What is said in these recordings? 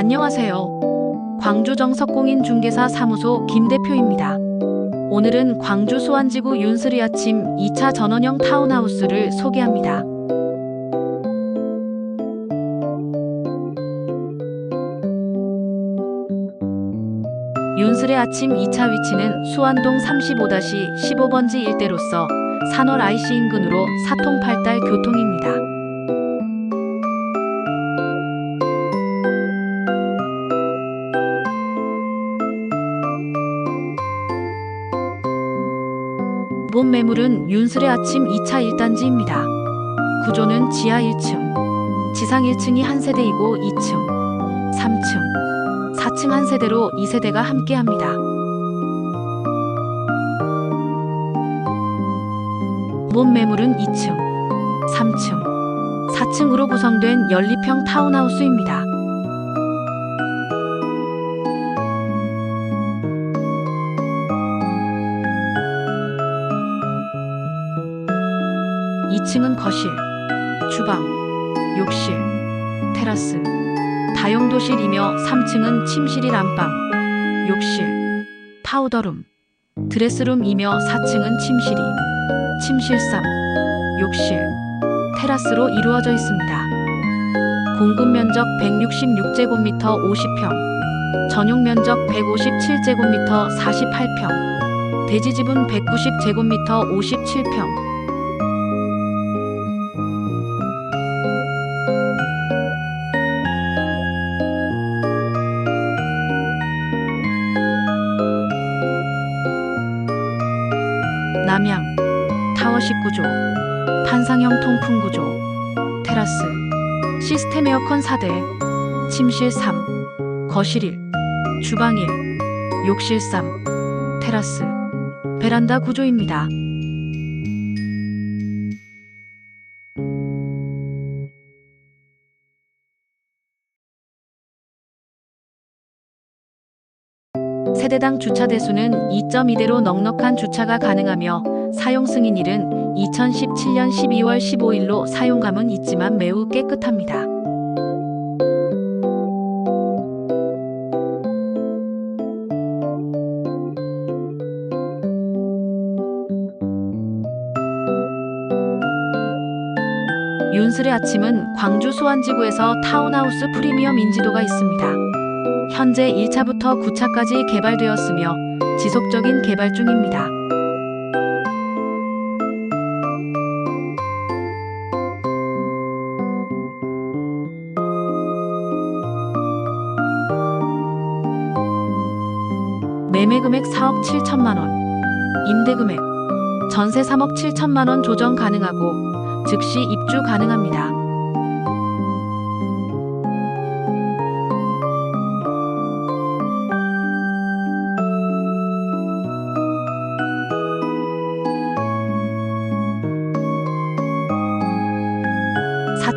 안녕하세요. 광주 정석공인 중개사 사무소 김 대표입니다. 오늘은 광주 수완지구 윤스리 아침 2차 전원형 타운하우스를 소개합니다. 윤슬의 아침 2차 위치는 수안동 35-15번지 일대로서 산월 IC 인근으로 사통팔달 교통입니다. 본 매물은 윤슬의 아침 2차 1단지입니다. 구조는 지하 1층, 지상 1층이 한 세대이고 2층, 3층, 4층 한 세대로 2세대가 함께합니다. 본 매물은 2층, 3층, 4층으로 구성된 연립형 타운하우스입니다. 이층은 거실, 주방, 욕실, 테라스, 다용도실이며 3층은 침실이 안방, 욕실, 파우더룸, 드레스룸이며 4층은 침실이, 침실삼, 욕실, 테라스로 이루어져 있습니다. 공급 면적 166제곱미터 50평, 전용 면적 157제곱미터 48평, 대지 지분 190제곱미터 57평, 남향, 타워식 구조, 판상형 통풍 구조, 테라스, 시스템 에어컨 4대, 침실 3, 거실 1, 주방 1, 욕실 3, 테라스, 베란다 구조입니다. 세대당 주차 대수는 2.2대로 넉넉한 주차가 가능하며 사용 승인일은 2017년 12월 15일로 사용감은 있지만 매우 깨끗합니다. 윤슬의 아침은 광주 수완지구에서 타운하우스 프리미엄 인지도가 있습니다. 현재 1차부터 9차까지 개발되었으며 지속적인 개발 중입니다. 매매 금액 4억 7천만 원, 임대 금액 전세 3억 7천만 원 조정 가능하고 즉시 입주 가능합니다.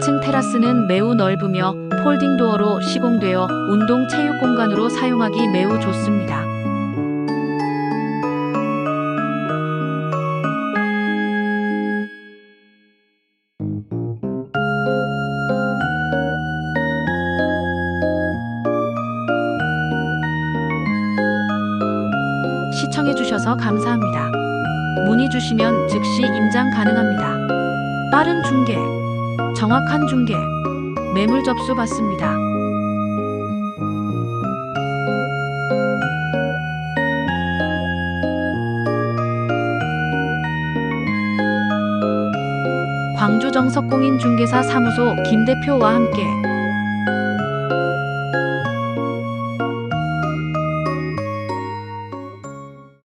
사층 테라스는 매우 넓으며 폴딩 도어로 시공되어 운동 체육 공간으로 사용하기 매우 좋습니다. 시청해주셔서 감사합니다. 문의 주시면 즉시 임장 가능합니다. 빠른 중개, 정확한 중개, 매물 접수 받습니다. 광주 정석공인 중개사 사무소 김 대표와 함께